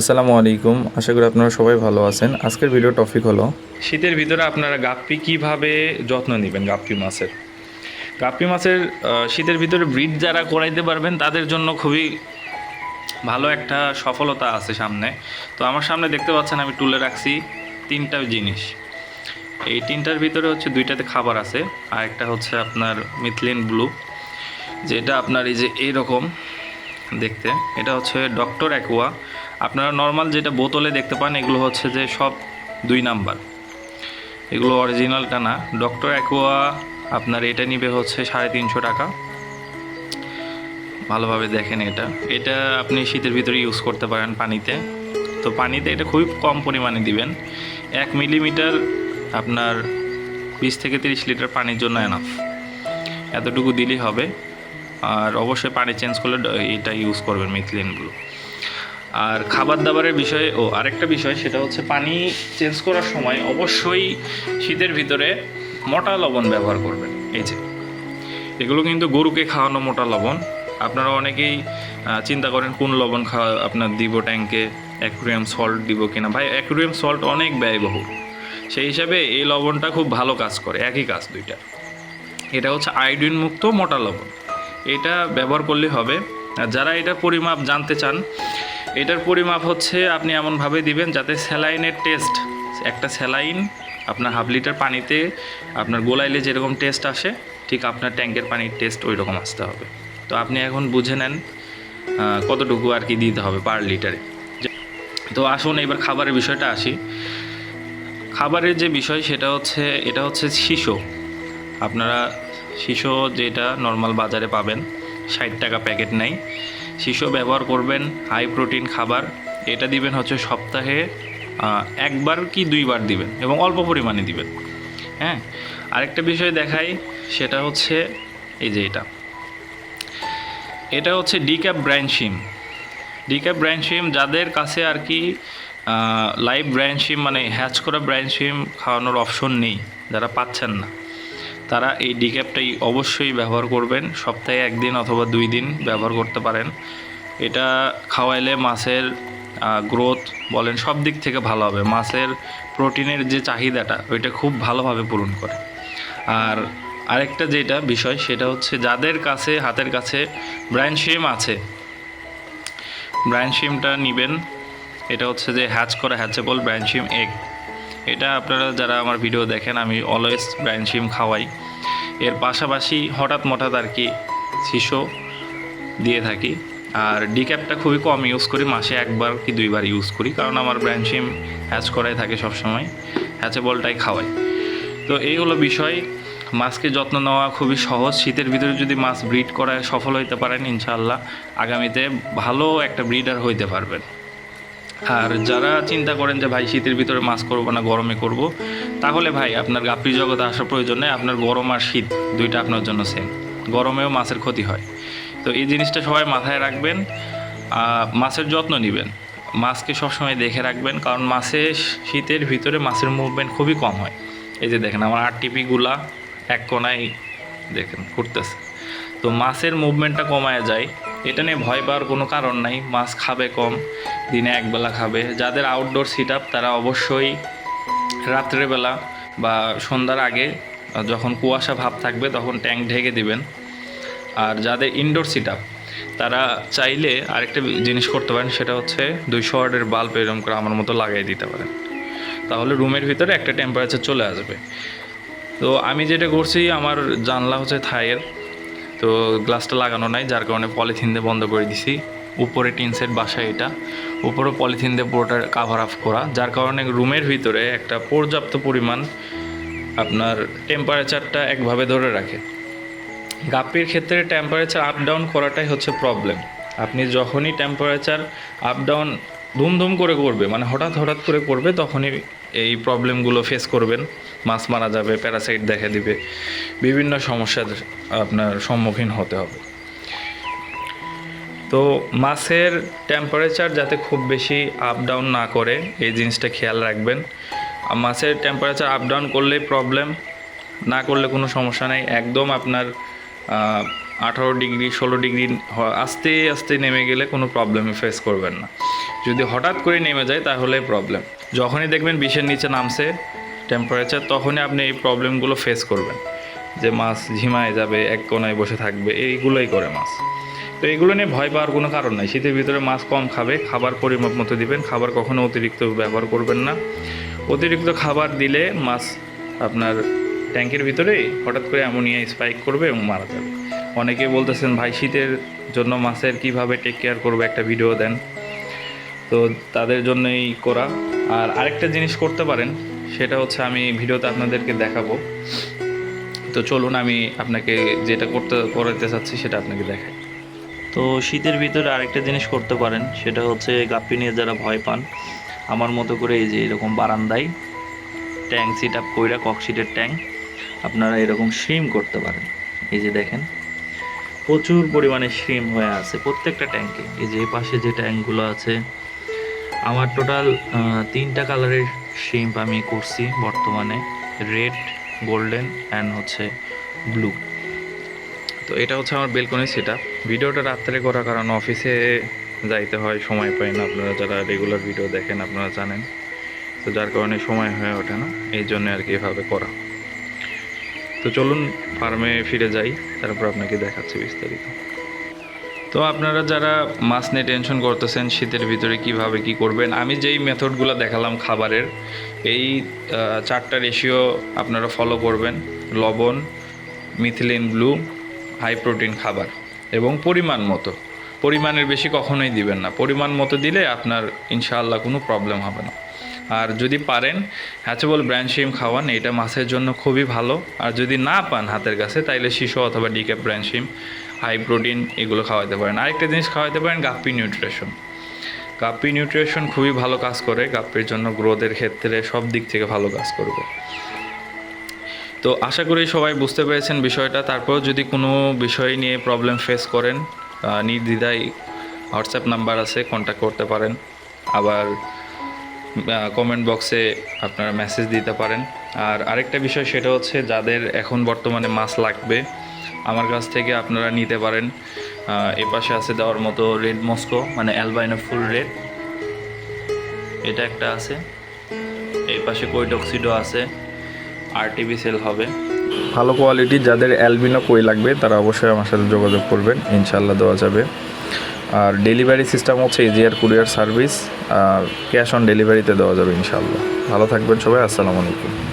আসসালামু আলাইকুম। আশা করি আপনারা সবাই ভালো আছেন। আজকের ভিডিও টপিক হলো, শীতের ভিতরে আপনারা গাপ্পি কীভাবে যত্ন নেবেন গাপ্পি মাছের? গাপ্পি মাছের শীতের ভিতরে ব্রিড যারা করাইতে পারবেন, তাদের জন্য খুবই ভালো একটা সফলতা আছে সামনে। তো আমার সামনে দেখতে পাচ্ছেন, আমি তুলে রাখছি তিনটা জিনিস। এই তিনটার ভিতরে হচ্ছে দুইটাতে খাবার আছে আর একটা হচ্ছে আপনার মিথলিন ব্লু যেটা আপনার এই যে এইরকম দেখতে। এটা হচ্ছে ডক্টর অ্যাকোয়া আপনারা নর্মাল যেটা বোতলে দেখতে পান, এগুলো হচ্ছে যে সব দুই নাম্বার। এগুলো অরিজিনালটা না। ডক্টর অ্যাকোয়া আপনার এটা নিবে হচ্ছে সাড়ে তিনশো টাকা। ভালোভাবে দেখেন এটা। এটা আপনি শীতের ভিতরে ইউজ করতে পারেন পানিতে। তো পানিতে এটা খুবই কম পরিমাণে দিবেন। এক মিলিমিটার আপনার বিশ থেকে তিরিশ লিটার পানির জন্য এনাফ এতটুকু দিলেই হবে। আর অবশ্যই পানি চেঞ্জ করলে এটা ইউজ করবেন মিথলিনগুলো আর খাবার দাবারের বিষয়ে, ও, আরেকটা বিষয়, সেটা হচ্ছে পানি চেঞ্জ করার সময় অবশ্যই শীতের ভিতরে মোটা লবণ ব্যবহার করবেন। এই যে, এগুলো কিন্তু গরুকে খাওয়ানো মোটা লবণ। আপনারা অনেকেই চিন্তা করেন কোন লবণ খাওয়া আপনার দিব ট্যাঙ্কে অ্যাকুরিয়াম সল্ট দিব কিনা। ভাই, অ্যাকুরিয়াম সল্ট অনেক ব্যয়বহুল। সেই হিসাবে এই লবণটা খুব ভালো কাজ করে, একই কাজ দুইটা এটা হচ্ছে আয়োডিন মুক্ত মোটা লবণ। এটা ব্যবহার করলে হবে। আর যারা এটা পরিমাপ জানতে চান, এটার পরিমাপ হচ্ছে আপনি এমনভাবে দিবেন যাতে স্যালাইনের টেস্ট, একটা স্যালাইন আপনার হাফ লিটার পানিতে আপনার গোলাইলে যেরকম টেস্ট আসে, ঠিক আপনার ট্যাঙ্কের পানির টেস্ট ওই রকম আসতে হবে। তো আপনি এখন বুঝে নেন কতটুকু আর কি দিতে হবে পার লিটারে। তো আসুন এবার খাবারের বিষয়টা আসি। খাবারের যে বিষয় সেটা হচ্ছে, এটা হচ্ছে শিশু। আপনারা শিশু যেটা নর্মাল বাজারে পাবেন, ষাট টাকা প্যাকেট নেই। শিশু ব্যবহার করবেন হাই প্রোটিন খাবার, এটা দিবেন হচ্ছে সপ্তাহে একবার কি দুইবার দিবেন এবং অল্প পরিমাণে দিবেন। হ্যাঁ আরেকটা বিষয় দেখাই, সেটা হচ্ছে এই যে এটা। এটা হচ্ছে ডিক্যাপ ব্র্যান্ড ডিক্যাপ ব্র্যান্ড সিম যাদের কাছে আর কি লাইভ ব্র্যান্ড সিম মানে হ্যাচ করা ব্র্যান্ড সিম খাওয়ানোর অপশন নেই, যারা পাচ্ছেন না। তারা এই ডিক্যাপটাই অবশ্যই ব্যবহার করবেন, সপ্তাহে একদিন অথবা দুই দিন ব্যবহার করতে পারেন। এটা খাওয়াইলে মাছের গ্রোথ বলেন, সব দিক থেকে ভালো হবে। মাছের প্রোটিনের যে চাহিদাটা, ওইটা খুব ভালোভাবে পূরণ করে। আর আরেকটা যেটা বিষয়, সেটা হচ্ছে যাদের কাছে, হাতের কাছে ব্র্যান্ড সিম আছে ব্রাইন সিমটা নেবেন। এটা হচ্ছে যে হ্যাচ করা হ্যাচেবল ব্র্যান্ড সিম এগ এটা আপনারা যারা আমার ভিডিও দেখেন, আমি অলওয়েজ ব্র্যান্ড সিম খাওয়াই। এর পাশাপাশি হঠাৎ মঠাৎ আর কি শিশু দিয়ে থাকি। আর ডিক্যাপটা খুবই কম ইউজ করি, মাসে একবার কি দুইবার ইউজ করি, কারণ আমার ব্র্যান্ড সিম হ্যাচ করাই থাকে সবসময় হ্যাচেবলটাই খাওয়াই। তো এই হলো বিষয়। মাছকে যত্ন নেওয়া খুবই সহজ। শীতের ভিতরে যদি মাছ ব্রিড করায় সফল হইতে পারেন ইনশাল্লাহ আগামীতে ভালো একটা ব্রিডার হইতে পারবেন। আর যারা চিন্তা করেন যে, ভাই, শীতের ভিতরে মাছ করব না, গরমে করব, তাহলে ভাই, আপনার গাপ্পি জগতে আসার প্রয়োজন নেই। আপনার গরম আর শীত দুইটা আপনার জন্য সেম গরমেও মাছের ক্ষতি হয়। তো এই জিনিসটা সবাই মাথায় রাখবেন। মাছের যত্ন নেবেন। মাছকে সবসময় দেখে রাখবেন। কারণ মাছে শীতের ভিতরে মাছের মুভমেন্ট খুবই কম হয়। এই যে দেখেন, আমার আরটিপিগুলা এক কোনায় দেখেন, ঘুরতেছে। তো মাছের মুভমেন্টটা কমায় যায়। এটা নিয়ে ভয় পাওয়ার কোনো কারণ নাই, মাছ খাবে কম, দিনে একবেলা খাবে। যাদের আউটডোর সিট আপ তারা অবশ্যই রাত্রেবেলা বা সন্ধ্যার আগে যখন কুয়াশা ভাব থাকবে, তখন ট্যাঙ্ক ঢেকে দিবেন। আর যাদের ইনডোর সিট আপ তারা চাইলে আরেকটা জিনিস করতে পারেন, সেটা হচ্ছে দুইশো ওয়ার্ডের বাল্ব এরকম করে আমার মতো লাগিয়ে দিতে পারেন। তাহলে রুমের ভিতরে একটা টেম্পারেচার চলে আসবে। তো আমি যেটা করছি, আমার জানলা হচ্ছে থাইয়ের তো গ্লাসটা লাগানো নাই, যার কারণে পলিথিন দিয়ে বন্ধ করে দিছি। উপরে টিন সেট বাসা এটা। উপরে পলিথিন দিয়ে পুরোটা কাভার আপ করা। যার কারণে রুমের ভিতরে একটা পর্যাপ্ত পরিমাণ আপনার টেম্পারেচারটা একভাবে ধরে রাখে। গাপ্পির ক্ষেত্রে টেম্পারেচার আপ ডাউন করাটাই হচ্ছে প্রবলেম আপনি যখনই টেম্পারেচার আপ ডাউন ধুমধুম করে করবে মানে হঠাৎ হঠাৎ করে করবে, তখনই এই প্রবলেমগুলো ফেস করবেন, মাছ মারা যাবে প্যারাসাইট দেখা দিবে, বিভিন্ন সমস্যার আপনার সম্মুখীন হতে হবে। তো মাছের টেম্পারেচার যাতে খুব বেশি আপ ডাউন না করে, এই জিনিসটা খেয়াল রাখবেন। মাছের টেম্পারেচার আপ ডাউন করলেই প্রবলেম না করলে কোনো সমস্যা নেই। একদম আপনার আঠারো ডিগ্রি, ষোলো ডিগ্রি আস্তে আস্তে নেমে গেলে কোনো প্রবলেমে ফেস করবেন না। যদি হঠাৎ করে নেমে যায়, তাহলে প্রবলেম যখনই দেখবেন বিশের নিচে নামছে টেম্পারেচার তখনই আপনি এই প্রবলেমগুলো ফেস করবেন। যে মাছ ঝিমায় যাবে, এক কোনায় বসে থাকবে, এইগুলোই করে মাছ। তো এগুলো নিয়ে ভয় পাওয়ার কোনো কারণ নাই। শীতের ভিতরে মাছ কম খাবে, খাবার পরিমাপ মতো দিবেন। খাবার কখনো অতিরিক্ত ব্যবহার করবেন না। অতিরিক্ত খাবার দিলে মাছ আপনার ট্যাঙ্কের ভিতরেই হঠাৎ করে অ্যামোনিয়া স্পাইক করবে এবং মারা যাবে। অনেকে বলতেছেন, ভাই, শীতের জন্য মাছের কীভাবে টেক কেয়ার করবে? একটা ভিডিও দেন। তো তাদের জন্যই করা। আর আরেকটা জিনিস করতে পারেন, সেটা হচ্ছে আমি ভিডিওতে আপনাদেরকে দেখাবো। তো চলুন, আমি আপনাকে যেটা করতে করাতে চাচ্ছি, সেটা আপনাকে দেখাই। তো শীতের ভিতরে আরেকটা জিনিস করতে পারেন, সেটা হচ্ছে গাপ্পি নিয়ে যারা ভয় পান, আমার মতো করে এই যে এরকম বারান্দায় ট্যাঙ্ক সিট আপ কইরা ককশিটের ট্যাঙ্ক আপনারা এরকম শ্রিম করতে পারেন। এই যে দেখেন প্রচুর পরিমাণে শ্রিম হয়ে আছে প্রত্যেকটা ট্যাঙ্কে এই যে পাশে যে ট্যাঙ্কগুলো আছে, আমার টোটাল তিনটা কালারের শ্রিম্প আমি করছি বর্তমানে রেড গোল্ডেন অ্যান্ড হচ্ছে ব্লু তো এটা হচ্ছে আমার বেলকনি সেট আপ ভিডিওটা রাত্রে করা কারণ অফিসে যাইতে হয়, সময় পাই না। আপনারা যারা রেগুলার ভিডিও দেখেন, আপনারা জানেন। তো যার কারণে সময় হয়ে ওঠে না। এই জন্য আর কি এভাবে করা। তো চলুন ফার্মে ফিরে যাই, তারপর আপনাকে দেখাচ্ছি বিস্তারিত। তো আপনারা যারা মাছ নিয়ে টেনশন করতেছেন, শীতের ভিতরে কীভাবে কি করবেন, আমি যেই মেথডগুলো দেখালাম খাবারের, এই চারটা রেশিও আপনারা ফলো করবেন, লবণ মিথিলিন ব্লু হাই প্রোটিন খাবার, এবং পরিমাণ মতো। পরিমাণের বেশি কখনোই দিবেন না, পরিমাণ মতো দিলে আপনার ইনশাআল্লাহ কোনো প্রবলেম হবে না। আর যদি পারেন হ্যাচেবল ব্র্যান্ড শিম খাওয়ান, এটা মাছের জন্য খুবই ভালো। আর যদি না পান হাতের কাছে, তাইলে শিশু অথবা ডিক্যাপ ব্র্যান্ড শিম হাই প্রোটিন এগুলো খাওয়াতে পারেন। আরেকটা জিনিস খাওয়াতে পারেন গাপ্পি নিউট্রিশন গাপ্পি নিউট্রিশন খুবই ভালো কাজ করে গাপ্পির জন্য গ্রোথের ক্ষেত্রে সব দিক থেকে ভালো কাজ করবে। তো আশা করি সবাই বুঝতে পেরেছেন বিষয়টা। তারপর যদি কোনো বিষয় নিয়ে প্রবলেম ফেস করেন নির্দ্বিধায় হোয়াটসঅ্যাপ নাম্বার আছে কন্ট্যাক্ট করতে পারেন। আবার কমেন্ট বক্সে আপনারা মেসেজ দিতে পারেন। আর আরেকটা বিষয় সেটা হচ্ছে যাদের এখন বর্তমানে মাছ লাগবে, আমার কাছ থেকে আপনারা নিতে পারেন। এ পাশে আছে দেওয়ার মতো রেড মস্কো মানে অ্যালবাইনো ফুল রেড এটা একটা আছে। এই পাশে কৈটক্সিডো আছে। আরটিভি সেল হবে। ভালো কোয়ালিটির যাদের অ্যালবিনো কই লাগবে, তারা অবশ্যই আমার সাথে যোগাযোগ করবেন। ইনশাল্লাহ দেওয়া যাবে। আর ডেলিভারি সিস্টেম হচ্ছে ইজিয়ার কুরিয়ার সার্ভিস, আর ক্যাশ অন ডেলিভারিতে দেওয়া যাবে ইনশাল্লাহ ভালো থাকবেন সবাই, আসসালামু আলাইকুম।